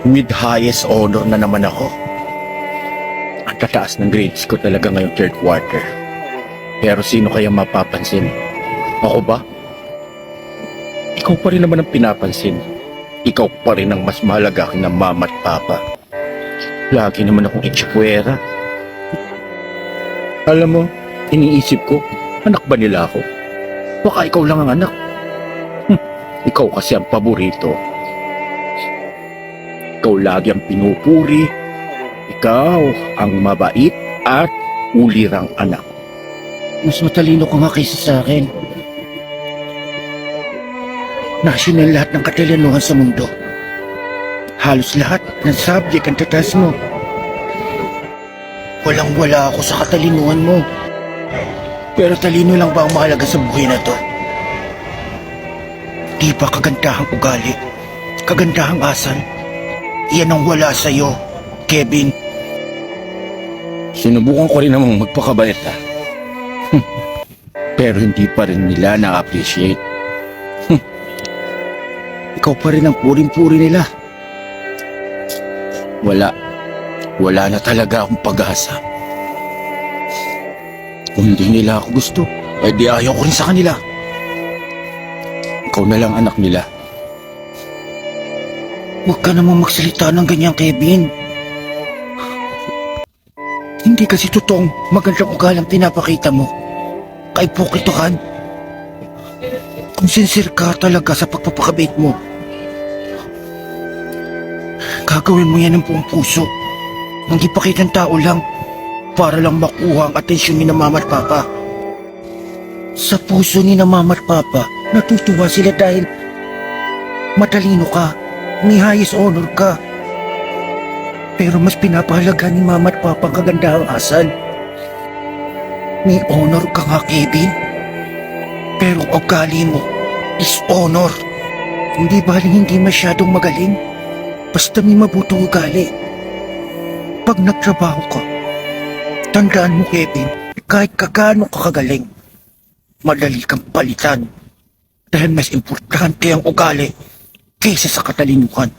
With highest honor na naman ako. Ang tataas ng grades ko talaga ngayong third quarter. Pero sino kaya mapapansin? Ako ba? Ikaw pa rin naman ang pinapansin. Ikaw pa rin ang mas mahalaga akin ng mama at papa. Lagi naman akong itsipwera. Alam mo, iniisip ko, anak ba nila ako? Baka ikaw lang ang anak. Hm, ikaw kasi ang paborito. Ikaw lagi ang pinupuri. Ikaw ang mabait at ulirang anak. Mas matalino ka nga kaysa sa akin. National lahat ng katalinuhan sa mundo. Halos lahat ng subject ang tatas mo. Walang-wala ako sa katalinuhan mo. Pero talino lang ba ang mahalaga sa buhay na to? Di ba kagandahang ugali? Kagandahang asal? Iyan ang wala sa'yo, Kevin. Sinubukan ko rin namang magpakabait ha. Pero hindi pa rin nila na-appreciate. Ikaw pa rin ang puring-puri nila. Wala. Wala na talaga akong pag-asa. Kung hindi nila ako gusto, eh di ayaw ko rin sa kanila. Ikaw na lang anak nila. Huwag ka namang magsalita ng ganyan, Kevin. Hindi kasi totoong magandang ugalang pinapakita mo. Kay Pukitohan. Kung sincere ka talaga sa pagpapakabait mo, gagawin mo yan ng buong puso. Nang ipakitang tao lang para lang makuha ang atensyon ni na mama at papa. Sa puso ni na mama at papa, natutuwa sila dahil matalino ka, may highest honor ka. Pero mas pinapahalaga ni mama at papa ang kagandahang asal. May honor ka nga, Kevin. Pero ugali mo is honor. Hindi baling hindi masyadong magaling. Basta may mabutong ugali. Pag nagtrabaho ka, tandaan mo, Kevin, kahit kagaano ka kagaling, madali kang palitan. Dahil mas importante ang ugali kaysa sa katalinuhan.